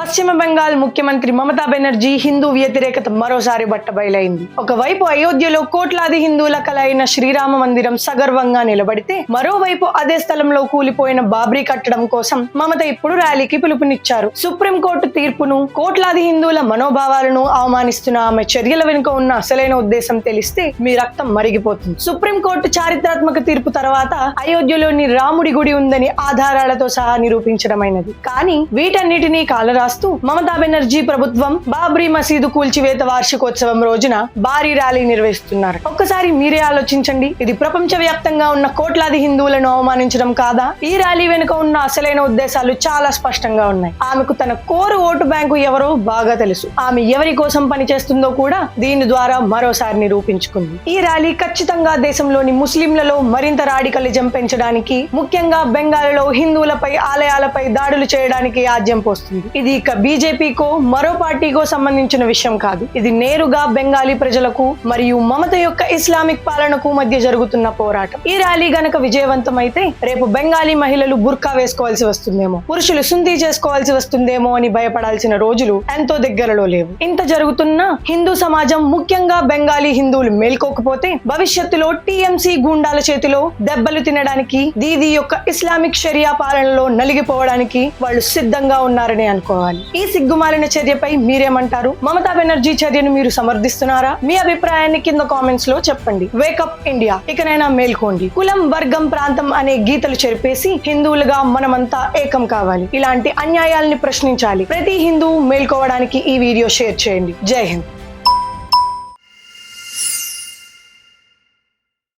పశ్చిమ బెంగాల్ ముఖ్యమంత్రి మమతా బెనర్జీ హిందూ వ్యతిరేకత మరోసారి బట్టబయలైంది. ఒకవైపు అయోధ్యలో కోట్లాది హిందువుల కలయిన శ్రీరామ మందిరం సగర్వంగా నిలబడితే మరోవైపు అదే స్థలంలో కూలిపోయిన బాబ్రీ కట్టడం కోసం మమత ఇప్పుడు ర్యాలీకి పిలుపునిచ్చారు. సుప్రీంకోర్టు తీర్పును కోట్లాది హిందువుల మనోభావాలను అవమానిస్తున్న ఆమె చర్యల వెనుక ఉన్న అసలైన ఉద్దేశం తెలిస్తే మీ రక్తం మరిగిపోతుంది. సుప్రీంకోర్టు చారిత్రాత్మక తీర్పు తర్వాత అయోధ్యలోని రాముడి గుడి ఉందని ఆధారాలతో సహా నిరూపించడమైనది. కానీ వీటన్నిటినీ రాస్తూ మమతా బెనర్జీ ప్రభుత్వం బాబ్రీ మసీదు కూల్చివేత వార్షికోత్సవం రోజున భారీ ర్యాలీ నిర్వహిస్తున్నారు. ఒక్కసారి మీరే ఆలోచించండి. ఇది ప్రపంచ వ్యాప్తంగా ఉన్న కోట్లాది హిందువులను అవమానించడం కాదా? ఈ ర్యాలీ వెనుక ఉన్న అసలైన ఉద్దేశాలు చాలా స్పష్టంగా ఉన్నాయి. ఆమెకు తన కోరు ఓటు బ్యాంకు ఎవరో బాగా తెలుసు. ఆమె ఎవరి కోసం పనిచేస్తుందో కూడా దీని ద్వారా మరోసారి నిరూపించుకుంది. ఈ ర్యాలీ ఖచ్చితంగా దేశంలోని ముస్లింలలో మరింత రాడికలిజం పెంచడానికి ముఖ్యంగా బెంగాల్లో హిందువులపై ఆలయాలపై దాడులు చేయడానికి ఆజ్యం పోస్తుంది. ఇది ఇక బీజేపీకో మరో పార్టీకో సంబంధించిన విషయం కాదు. ఇది నేరుగా బెంగాలీ ప్రజలకు మరియు మమత యొక్క ఇస్లామిక్ పాలనకు మధ్య జరుగుతున్న పోరాటం. ఈ ర్యాలీ గనక విజయవంతమైతే రేపు బెంగాలీ మహిళలు బుర్కా వేసుకోవాల్సి వస్తుందేమో పురుషులు సుందీ చేసుకోవాల్సి వస్తుందేమో అని భయపడాల్సిన రోజులు ఎంతో దగ్గరలో లేవు. ఇంత జరుగుతున్న హిందూ సమాజం ముఖ్యంగా బెంగాలీ హిందువులు మేల్కోకపోతే భవిష్యత్తులో టీఎంసీ గూండాల చేతిలో దెబ్బలు తినడానికి దీది యొక్క ఇస్లామిక్ షరియా పాలనలో నలిగిపోవడానికి వాళ్ళు సిద్ధంగా ఉన్నారని అనుకోవాలి. ఈ సిగ్గుమాలిన చర్యపై మీరేమంటారు? మమతా బెనర్జీ చర్యను మీరు సమర్థిస్తున్నారా? మీ అభిప్రాయాన్ని కింద కామెంట్స్లో చెప్పండి. వేకప్ ఇండియా ఇకనైనా మేల్కోండి. కులం వర్గం ప్రాంతం అనే గీతలు చెరిపేసి హిందువులుగా మనమంతా ఏకం కావాలి. ఇలాంటి అన్యాయాల్ని ప్రశ్నించాలి. ప్రతి హిందువు మేల్కోవడానికి ఈ వీడియో షేర్ చేయండి. జై హింద్.